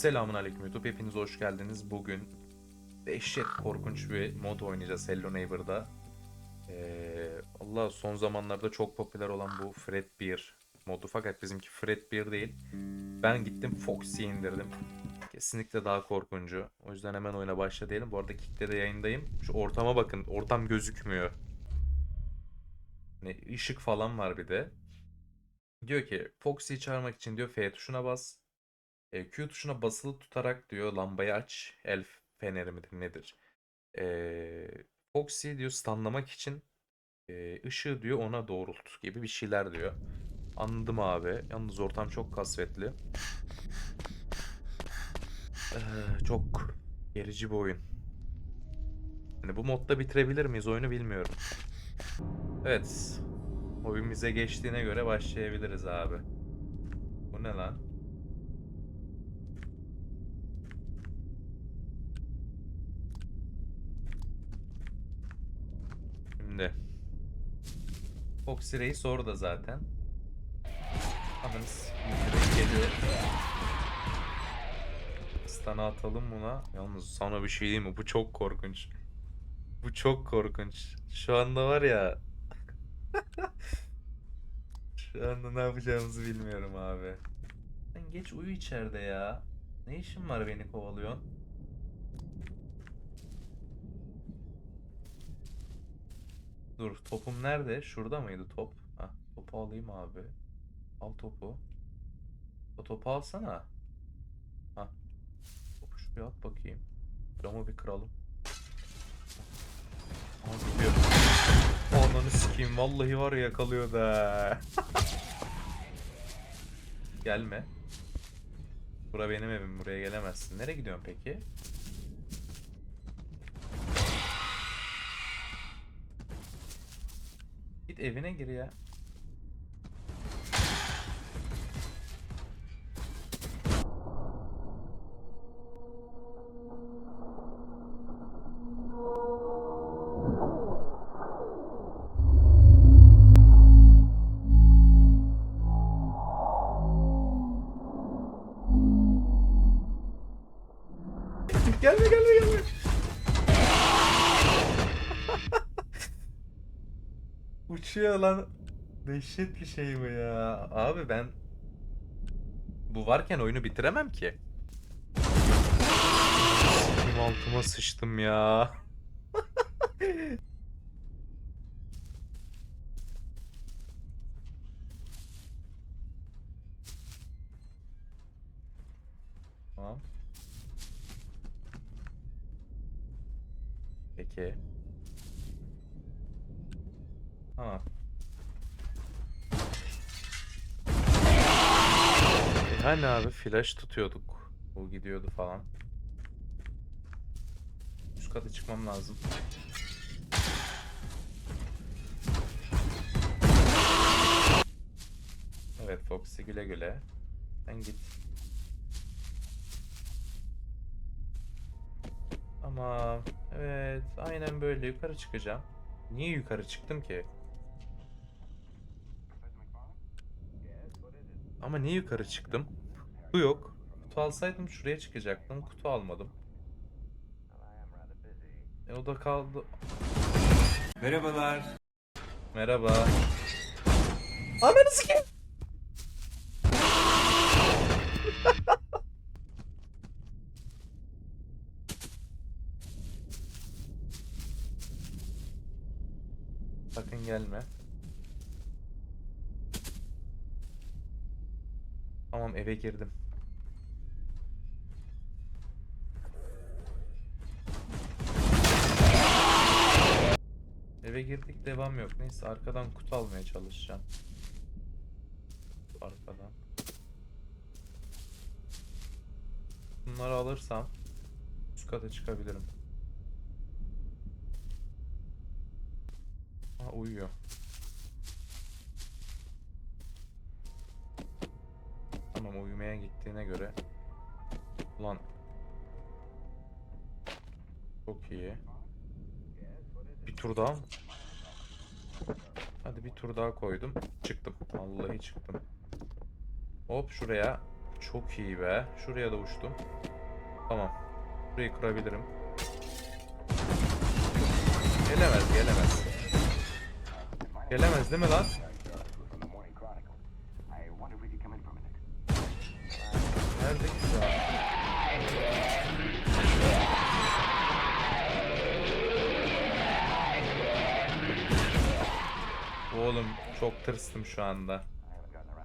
Selamun Aleyküm YouTube. Hepiniz hoş geldiniz. Bugün dehşet korkunç bir mod oynayacağız Hello Neighbor'da. Ee, Allah son zamanlarda çok popüler olan bu Fredbear modu. Fakat bizimki Fredbear değil. Ben gittim Foxy indirdim. Kesinlikle daha korkuncu. O yüzden hemen oyuna başla diyelim. Bu arada Kick'te de yayındayım. Şu ortama bakın. Ortam gözükmüyor. Ne ışık falan var bir de. Diyor ki Foxy'yi çağırmak için diyor F tuşuna bas. E, Q tuşuna basılı tutarak diyor lambayı aç. El feneri midir nedir? E, Foxy diyor stunlamak için e, ışığı diyor ona doğrult gibi bir şeyler diyor. Anladım abi. Yalnız ortam çok kasvetli. Ee, çok gerici bir oyun. Hani bu modda bitirebilir miyiz oyunu bilmiyorum. Evet. Oyun bize geçtiğine göre başlayabiliriz abi. Bu ne lan? Şimdi. Foxy Reis orada zaten. Ananı s**eyim, direkt geliyor. Stun'ı atalım buna. Yalnız sana bir şey diyeyim mi? Bu çok korkunç. Bu çok korkunç. Şu anda var ya. Şu anda ne yapacağımızı bilmiyorum abi. Sen geç uyu içeride ya. Ne işin var beni kovalıyorsun? Dur topum nerede? Şurada mıydı top? Hah topu alayım abi. Al topu. O topu alsana. Hah. Topu şuraya at bakayım. Camı bir kıralım. Aa gidiyor. Ananı sikeyim vallahi var ya yakalıyor da. Gelme. Bura benim evim buraya gelemezsin. Nereye gidiyorsun peki? Evine gir ya. Uçuyor lan. Dehşet bir şey bu ya. Abi ben bu varken oyunu bitiremem ki. Altıma sıçtım ya. Tamam. Peki. Ha. E hani abi flash tutuyorduk. Bu gidiyordu falan. Üst kata çıkmam lazım. Evet Foxy güle güle. Sen git. Tamam. Evet. Aynen böyle yukarı çıkacağım. Niye yukarı çıktım ki? Ama niye yukarı çıktım? Kutu yok. Kutu alsaydım şuraya çıkacaktım. Kutu almadım. E o da kaldı. Merhabalar. Merhaba. Ananı sikeyim. Sakın gelme. Tamam eve girdim. Eve girdik devam yok. Neyse arkadan kutu almaya çalışacağım. Arkadan. Bunları alırsam üst kata çıkabilirim. Ha uyuyor. Tamam uyumaya gittiğine göre. Ulan. Çok iyi. Bir tur daha? Hadi bir tur daha koydum. Çıktım. Vallahi çıktım. Hop şuraya Çok iyi be. Şuraya da uçtum. Tamam. Burayı kurabilirim. Gelemez, gelemez. Gelemez değil mi lan? Nerede an? Oğlum çok tırstım şu anda.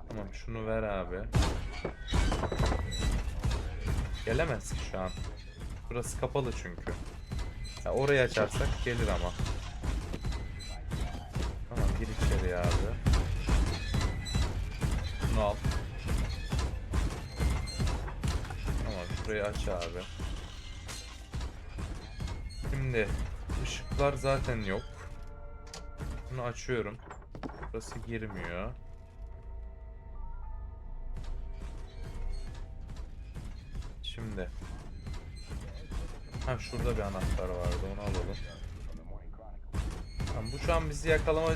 Tamam şunu ver abi. Gelemez ki şu an. Burası kapalı çünkü. Ya orayı açarsak gelir ama. Tamam gir içeri abi. Bunu al. Şurayı aç abi. Şimdi ışıklar zaten yok. Bunu açıyorum. Burası girmiyor. Şimdi. Ha şurada bir anahtar vardı onu alalım. Tamam, bu şu an bizi yakalama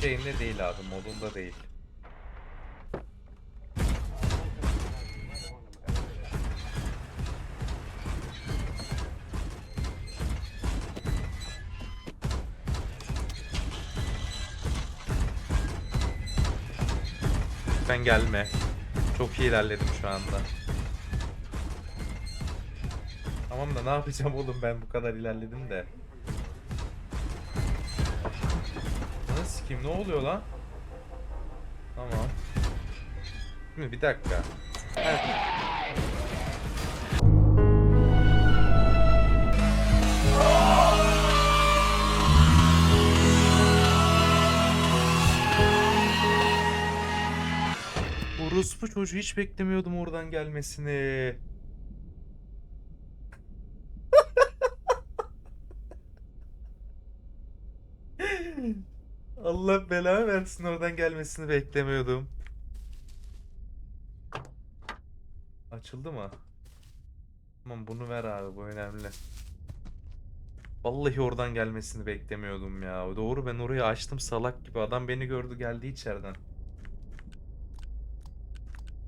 şeyinde değil abi modunda değil. Lütfen gelme. Çok iyi ilerledim şu anda. Tamam da ne yapacağım oğlum ben bu kadar ilerledim de. Nasıl kim ne oluyor lan? Tamam. Şimdi bir dakika. Evet. Orospu çocuğu hiç beklemiyordum oradan gelmesini. Allah belanı versin oradan gelmesini beklemiyordum. Açıldı mı? Tamam bunu ver abi bu önemli. Vallahi oradan gelmesini beklemiyordum ya. Doğru ben orayı açtım salak gibi. Adam beni gördü geldi içeriden.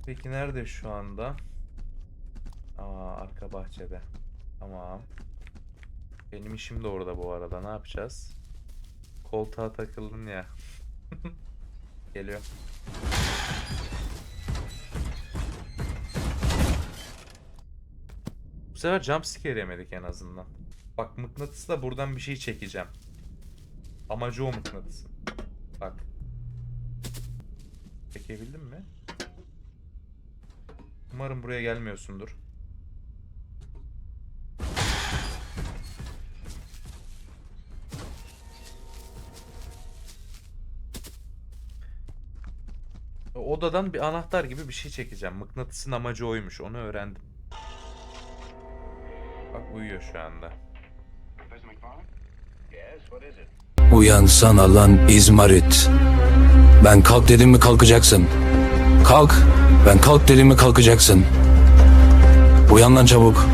Peki nerede şu anda? Aa arka bahçede. Tamam. Benim işim de orada bu arada. Ne yapacağız? Koltuğa takıldın ya. Geliyor. Bu sefer jump scare yemedik en azından. Bak mıknatısla buradan bir şey çekeceğim. Amacı o mıknatısın. Bak. Çekebildim mi? Umarım buraya gelmiyorsundur. Odadan bir anahtar gibi bir şey çekeceğim. Mıknatısın amacı oymuş. Onu öğrendim. Bak uyuyor şu anda. Uyansana lan İzmarit. Ben kalk dedim mi kalkacaksın. Kalk. Ben kalk dedim mi kalkacaksın. Uyan lan çabuk.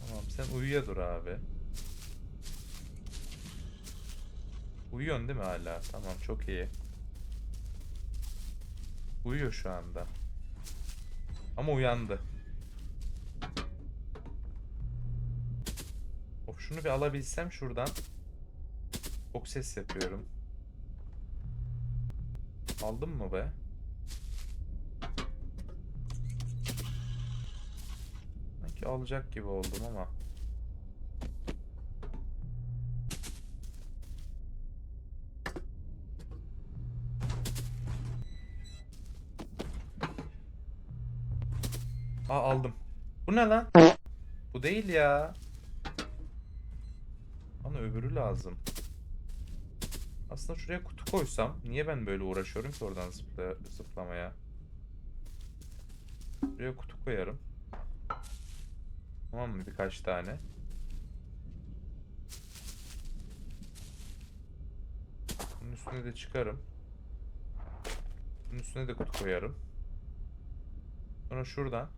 Tamam sen uyuya dur abi. Uyuyorsun değil mi hala? Tamam çok iyi. Uyuyor şu anda. Ama uyandı. Of şunu bir alabilsem şuradan. Çok ses yapıyorum. Aldım mı be? Sanki alacak gibi oldum ama. Aa aldım. Bu ne lan? Bu değil ya. Bana öbürü lazım. Aslında şuraya kutu koysam niye ben böyle uğraşıyorum ki oradan zıpla zıplamaya? Buraya kutu koyarım. Tamam mı? Birkaç tane. Bunun üstüne de çıkarım. Bunun üstüne de kutu koyarım. Sonra şuradan.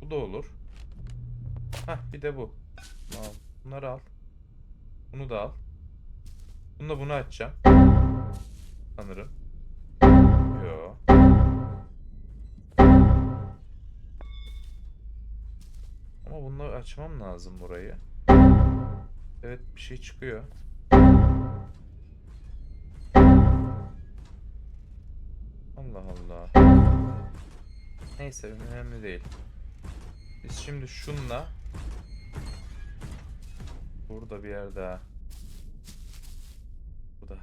Bu da olur. Hah bir de bu. Tamam. Bunları al. Bunu da al. Bununla bunu açacağım. Sanırım. Yo. Ama bununla açmam lazım burayı. Evet bir şey çıkıyor. Allah Allah. Neyse önemli değil. Biz şimdi şunla burada bir yer daha. Burada.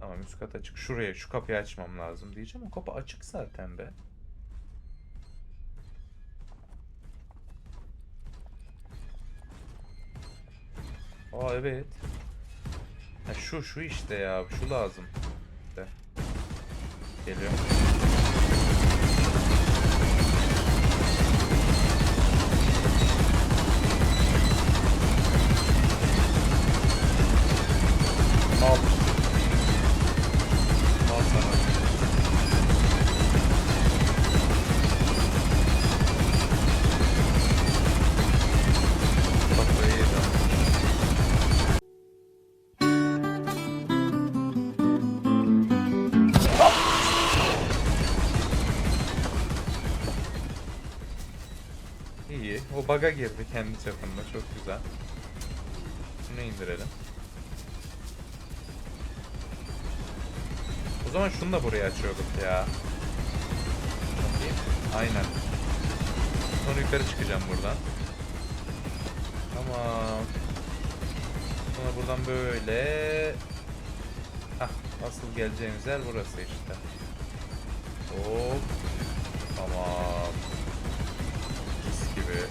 Tamam üst kat açık. Şuraya şu kapıyı açmam lazım diyeceğim. O kapı açık zaten be. Aa evet. Ha, şu şu işte ya. Şu lazım. İşte. Geliyor. O baga girdi kendi çapında. Çok güzel. Şunu indirelim. O zaman şunu da buraya açıyorduk ya. Bakayım. Aynen. Sonra yukarı çıkacağım buradan. Tamam. Sonra buradan böyle... Hah, asıl geleceğimiz yer burası işte. Hop. Tamam. Gibi.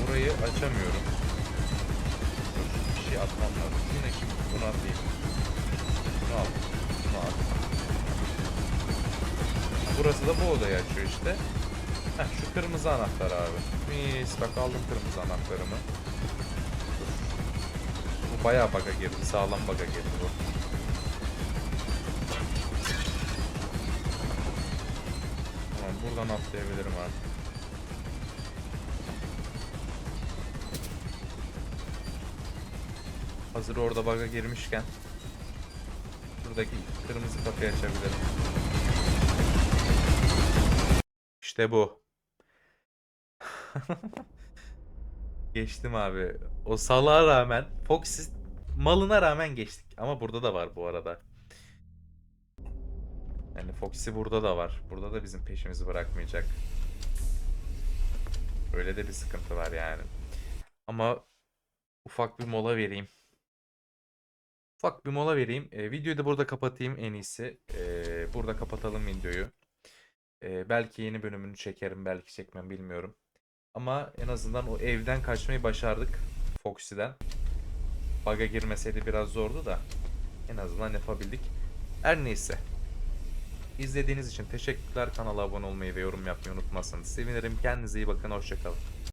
Burayı açamıyorum. Bir şey atmam lazım. Yine şimdi bunu atayım. Bunu al. Bunu al. Burası da bu odayı açıyor işte. Heh, şu kırmızı anahtar abi. Mis bak aldım kırmızı anahtarımı. Bu bayağı baga girdi. Sağlam baga girdi bu. Buradan atlayabilirim abi. Hazır orada baga girmişken Şuradaki kırmızı kapıyı açabilirim. İşte bu. Geçtim abi. O salağa rağmen Foxy malına rağmen geçtik. Ama burada da var bu arada. Yani Foxy burada da var. Burada da bizim peşimizi bırakmayacak. Öyle de bir sıkıntı var yani. Ama ufak bir mola vereyim. Ufak bir mola vereyim. E, videoyu da burada kapatayım en iyisi. E, burada kapatalım videoyu. E, belki yeni bölümünü çekerim, belki çekmem bilmiyorum. Ama en azından o evden kaçmayı başardık Foxy'den. Bug'a girmeseydi biraz zordu da en azından yapabildik. Her neyse. İzlediğiniz için teşekkürler. Kanala abone olmayı ve yorum yapmayı unutmazsanız sevinirim. Kendinize iyi bakın. Hoşçakalın.